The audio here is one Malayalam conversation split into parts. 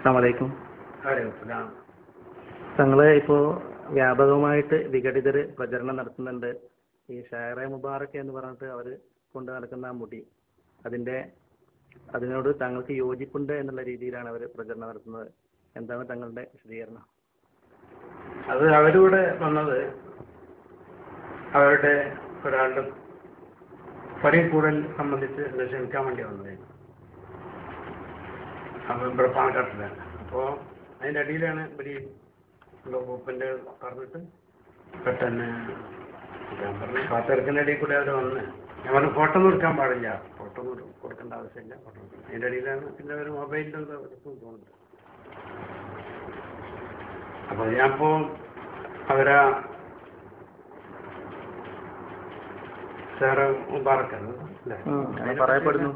അസ്സാമലൈക്കും തങ്ങൾ ഇപ്പോ വ്യാപകമായിട്ട് വിഘടിതര് പ്രചരണം നടത്തുന്നുണ്ട്. ഈ ഷാറെ മുബാറക്ക് എന്ന് പറഞ്ഞിട്ട് അവർ കൊണ്ട് നടക്കുന്ന ആ മുടി അതിന്റെ അതിനോട് തങ്ങൾക്ക് യോജിപ്പുണ്ട് എന്നുള്ള രീതിയിലാണ് അവർ പ്രചരണം നടത്തുന്നത്. എന്താണ് തങ്ങളുടെ വിശദീകരണം? അത് അവരിവിടെ വന്നത് അവരുടെ ഒരാളുടെ പരി കൂടൽ സംബന്ധിച്ച് ക്ഷമിക്കാൻ വേണ്ടി വന്നതായിരുന്നു. ഇവിടെ പാലക്കാട്ടിലാണ്. അപ്പോൾ അതിന്റെ അടിയിലാണ് ഇവർ ഗ്രൂപ്പിന്റെ പറഞ്ഞിട്ട് പെട്ടെന്ന് ഞാൻ പറഞ്ഞു. കാത്തിറക്കുന്ന ഇടയിൽ കൂടെ അവർ വന്ന്. ഞാൻ പറഞ്ഞു ഫോട്ടോ ഒന്നും എടുക്കാൻ പാടില്ല. ഫോട്ടോ ഒന്നും കൊടുക്കേണ്ട ആവശ്യമില്ല. ഫോട്ടോ അതിന്റെ അടിയിലാണ് പിന്നെ ഒരു എന്തോ എടുക്കും തോന്നുന്നുണ്ട് അപ്പോൾ ഞാനിപ്പോൾ അവരാ സാറ് പറയപ്പെടുന്നു.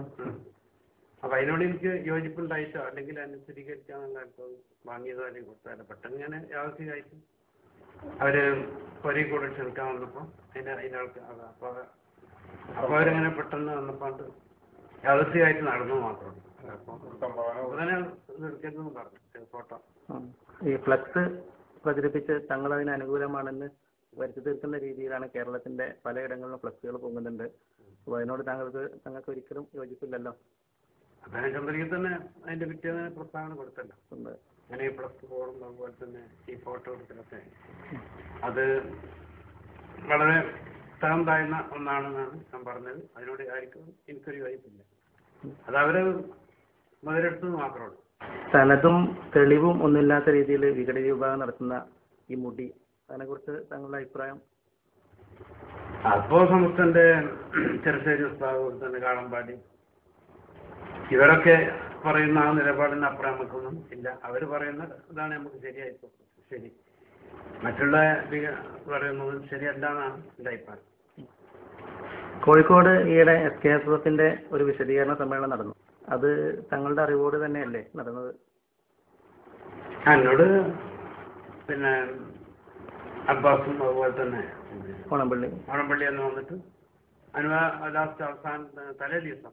അതിനോട് എനിക്ക് യോജിപ്പുണ്ടായിട്ടോ? അല്ലെങ്കിൽ അനുസരിക്കാനുള്ള ഇപ്പൊ വാങ്ങിയതോ അല്ലെങ്കിൽ കൊടുത്താലോ പെട്ടെന്ന് ഞാൻ യാദൃശികമായിട്ട് അവർ ഒരേ കൂടെ ക്ഷണിക്കാൻ വന്നപ്പോ അതിന് അതിന്റെ ആൾക്ക് അതാ. അപ്പൊ അപ്പൊ അവരങ്ങനെ പെട്ടെന്ന് വന്നപ്പോ അത് നടന്നു മാത്രം അപ്പൊ ഈ ഫ്ലക്സ് പ്രചരിപ്പിച്ച് തങ്ങൾ അതിന് അനുകൂലമാണെന്ന് വരുത്തി തീർക്കുന്ന രീതിയിലാണ് കേരളത്തിന്റെ പലയിടങ്ങളിലും ഫ്ലക്സുകൾ പൊങ്ങുന്നുണ്ട്. അപ്പോൾ അതിനോട് താങ്കൾക്ക് താങ്കൾക്ക് ഒരിക്കലും യോജിപ്പില്ലല്ലോ? അദ്ദേഹം ചന്ദ്രയ്ക്ക് തന്നെ അതിന്റെ പിറ്റേന്ന് പ്രസ്താവന കൊടുത്തല്ലോ. അങ്ങനെ പ്ലസ് ടു ഫോറും അതുപോലെ തന്നെ ഈ ഫോട്ടോ എടുക്കലൊക്കെ. അത് വളരെ തരം താഴ്ന്ന ഒന്നാണെന്നാണ് ഞാൻ പറഞ്ഞത്. അതിനോട് ആയിരിക്കും എനിക്കൊരു യോജിപ്പില്ല അത് അവർ മുതലെടുത്തത് മാത്രമാണ് തനതും തെളിവും ഒന്നുമില്ലാത്ത രീതിയിൽ വിഘടന വിഭാഗം നടത്തുന്ന ഈ മുടി അതിനെ കുറിച്ച് താങ്കളുടെ അഭിപ്രായം? അപ്പോ സമസ്തന്റെ ചെറുശ്ശേരി ഉസ്താവ് തന്നെ കാളമ്പാടി ഇവരൊക്കെ പറയുന്ന ആ നിലപാടിന് അപ്പുറം നമുക്കൊന്നും ഇല്ല. അവർ പറയുന്ന ഇതാണ് നമുക്ക് ശരിയായിപ്പോ ശരി. മറ്റുള്ള പറയുന്നത് ശരിയല്ല എന്നാണ് എന്റെ അഭിപ്രായം. കോഴിക്കോട് ഈയിടെ എസ് കെ എസ് എഫിന്റെ ഒരു വിശദീകരണ സമ്മേളനം നടന്നു. അത് തങ്ങളുടെ അറിവോട് തന്നെയല്ലേ നടന്നത്? എന്നോട് പിന്നെ അബ്ബാസും അതുപോലെ തന്നെ. ഓണംപള്ളി. ഓണപ്പള്ളി എന്ന് വന്നിട്ട് അനുവാ ലാസ്റ്റ് അവസാന തലേ ദിവസം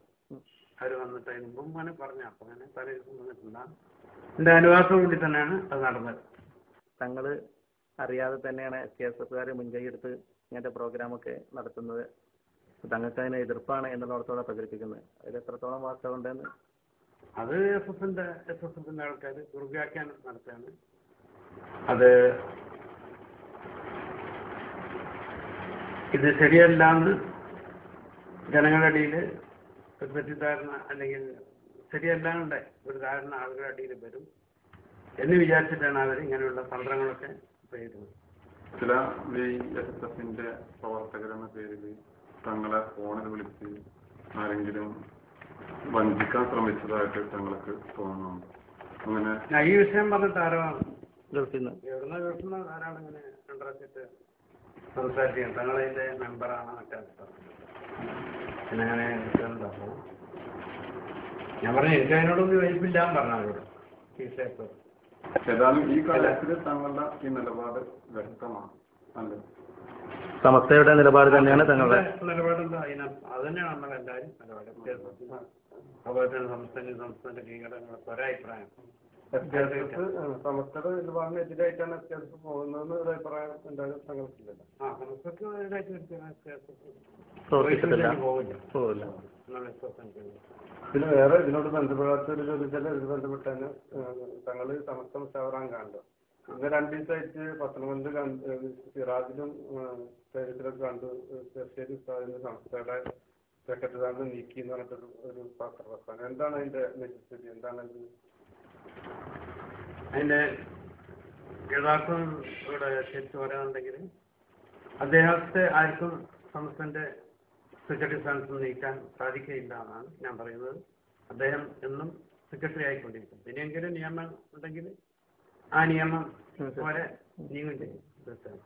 അവർ വന്നിട്ട് അതിന് മുമ്പ് അങ്ങനെ പറഞ്ഞു അപ്പൊ അങ്ങനെ തലേ ദിവസം വന്നിട്ടുണ്ടാകും എന്റെ അനുവാദത്തോടു കൂടി തന്നെയാണ് അത് നടന്നത്. തങ്ങൾ അറിയാതെ തന്നെയാണ് എസ് കെ എസ് എഫുകാർ മുൻകൈ എടുത്ത് ഇങ്ങനത്തെ പ്രോഗ്രാമൊക്കെ നടത്തുന്നത്. തങ്ങൾക്ക് അതിന് എതിർപ്പാണ് എന്നുള്ളടത്തോടെ പ്രചരിപ്പിക്കുന്നത്. അതിൽ എത്രത്തോളം വാസ്തവമുണ്ടെന്ന് അത് എസ് എഫിന്റെ എസ് എസ് എഫിന്റെ ആൾക്കാർ ദുർവ്യാഖ്യാനം നടത്തുകയാണ്. അത് ഇത് ശരിയല്ല എന്ന് ജനങ്ങളുടെ ഇടയിൽ ഒരു തെറ്റിദ്ധാരണ അല്ലെങ്കിൽ ശരിയല്ലാണ്ട് ഒരു ധാരണ ആളുകളുടെ അടിയിൽ വരും എന്ന് വിചാരിച്ചിട്ടാണ് അവർ ഇങ്ങനെയുള്ള തന്ത്രങ്ങളൊക്കെ ചെയ്തത്. ചില വി എസ് എസ് എഫിന്റെ പ്രവർത്തകരെന്ന പേരിൽ തങ്ങളെ ഫോണിൽ വിളിച്ച് ആരെങ്കിലും വഞ്ചിക്കാൻ ശ്രമിച്ചതായിട്ട് തങ്ങൾക്ക് തോന്നുന്നുണ്ട്. അങ്ങനെ ഞാൻ ഈ വിഷയം പറഞ്ഞിട്ട് ആരാണ്? എവിടുന്ന കേൾക്കുന്ന ആരാണ് ഇങ്ങനെ കണ്ടറച്ചിട്ട് സംസാരിക്കുന്നത് തങ്ങളതിന്റെ മെമ്പറാണ് മറ്റേ അങ്ങനെ? ഞാൻ പറഞ്ഞു എനിക്ക് അതിനോടൊന്നും യോജിപ്പില്ല എന്ന് പറഞ്ഞു അവരോട് ഏതായാലും ഈ കാര്യത്തിൽ തങ്ങളുടെ ഈ നിലപാട് വ്യക്തമാണ്. സമസ്തയുടെ നിലപാട് തന്നെയാണ് തങ്ങളുടെ. നിലപാട് അത് തന്നെയാണ് നമ്മളെല്ലാവരും നിലപാട്. വ്യത്യാസത്തിന്. അതുപോലെ തന്നെ സംസ്ഥാന സംസ്ഥാന കീഴടങ്ങളൊക്കെ ഒരഭിപ്രായം. സമസ്തയുടെ നിലപാടിനെതിരായിട്ടാണ് എഫ് പോകുന്നതെന്ന് ഒരു അഭിപ്രായം എന്തായാലും ആ എന്നുള്ള പിന്നെ വേറെ ഇതിനോട് ബന്ധപ്പെടാത്ത ഒരു ചോദിച്ചാൽ ഇത് ബന്ധപ്പെട്ട് തന്നെ തങ്ങൾ സമസ്ത മുഷാവറാൻ കാണുന്നത് ഇന്ന് രണ്ട് ദിവസമായിട്ട് പത്തനംതിട്ട കണ്ട് സിറാജിലും പേരത്തിലൊക്കെ കണ്ടു തീർച്ചയായിട്ടും ഉസ്താദിന്റെ സംസ്ഥയുടെ സെക്രട്ടറി നീക്കി എന്ന് പറഞ്ഞിട്ടൊരു ഒരു പത്രപ്രസ്ഥാനം എന്താണ് അതിന്റെ നിജസ്ഥിതി എന്താണ് ഇത് അതിന്റെ യഥാർത്ഥം ഇവിടെ ശരിക്കും പറയാനുണ്ടെങ്കിൽ അദ്ദേഹത്തെ ആർക്കും സംസ്ഥാനത്തെ സെക്രട്ടറി സ്ഥാനത്ത് നീക്കാൻ സാധിക്കുകയില്ല എന്നാണ് ഞാൻ പറയുന്നത്. അദ്ദേഹം എന്നും സെക്രട്ടറി ആയിക്കൊണ്ടിരിക്കും ഇനിയെങ്കിലും നിയമം ഉണ്ടെങ്കിൽ ആ നിയമം പോലെ നീങ്ങും ചെയ്യും. തീർച്ചയായും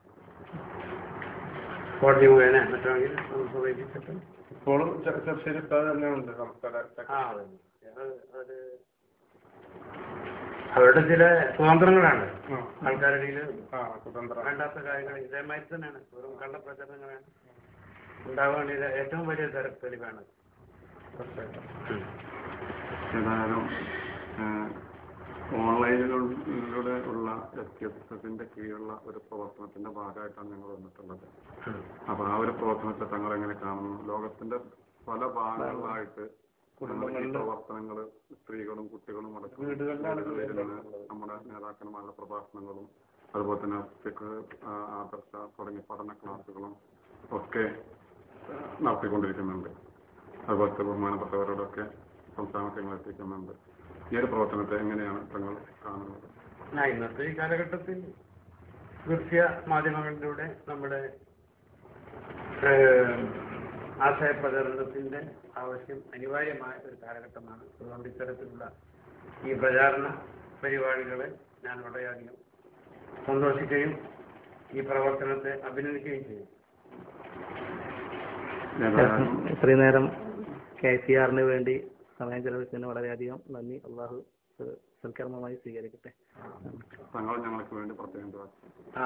കോടതി മുഖേന മറ്റാണെങ്കിൽ നമുക്ക് ഇപ്പോഴും തന്നെയുണ്ട് ആ അതെ. അത് അത് അവരുടെ ചില സ്വാതന്ത്ര്യങ്ങളാണ് ആൾക്കാരുടെ വേണ്ടാത്ത കാര്യങ്ങൾ ഇതേമാതിരി തന്നെയാണ്. വെറും കണ്ട പ്രചരണങ്ങളാണ്. ഉണ്ടാവേണ്ട ഏറ്റവും വലിയ തെളിവാണ് ഏതായാലും ഉള്ള വ്യത്യസ്തത്തിന്റെ കീഴിലുള്ള ഒരു പ്രവർത്തനത്തിന്റെ ഭാഗമായിട്ടാണ് ഞങ്ങൾ വന്നിട്ടുള്ളത്. അപ്പൊ ആ ഒരു പ്രവർത്തനത്തെ തങ്ങൾ എങ്ങനെ കാണുന്നു? ലോകത്തിന്റെ പല ഭാഗങ്ങളിലായിട്ട് ഈ പ്രവർത്തനങ്ങൾ സ്ത്രീകളും കുട്ടികളും അടക്കം വീടുകളിലാണ് നമ്മുടെ നേതാക്കന്മാരുടെ പ്രഭാഷണങ്ങളും അതുപോലെ തന്നെ ആദർശ തുടങ്ങിയ പഠന ക്ലാസുകളും ഒക്കെ നടത്തിക്കൊണ്ടിരിക്കുന്നുണ്ട്. അതുപോലത്തെ ബഹുമാനപ്പെട്ടവരോടൊക്കെ സംസ്ഥാനങ്ങൾ എത്തിക്കുന്നുണ്ട്. ഈ ഒരു പ്രവർത്തനത്തെ എങ്ങനെയാണ് തങ്ങൾ കാണുന്നത്? ഇന്നത്തെ ഈ കാലഘട്ടത്തിൽ ദൃശ്യ മാധ്യമങ്ങളിലൂടെ നമ്മുടെ ഏഹ്, ആശയ പ്രചരണത്തിന്റെ ആവശ്യം അനിവാര്യമായ ഒരു കാലഘട്ടമാണ്. അതുകൊണ്ട് ഇത്തരത്തിലുള്ള ഈ പ്രചാരണ പരിപാടികളെ ഞാൻ വളരെയധികം സന്തോഷിക്കുകയും ഈ പ്രവർത്തനത്തെ അഭിനന്ദിക്കുകയും ചെയ്യും. ഇത്രയും നേരം കെ സി ആറിന് വേണ്ടി സമയം ചെലവഴിച്ചതിന് വളരെയധികം നന്ദി. അള്ളാഹു സൽക്കർമ്മമായി സ്വീകരിക്കട്ടെ. തങ്ങൾ ഞങ്ങൾക്ക് വേണ്ടി പ്രത്യേകം ആ.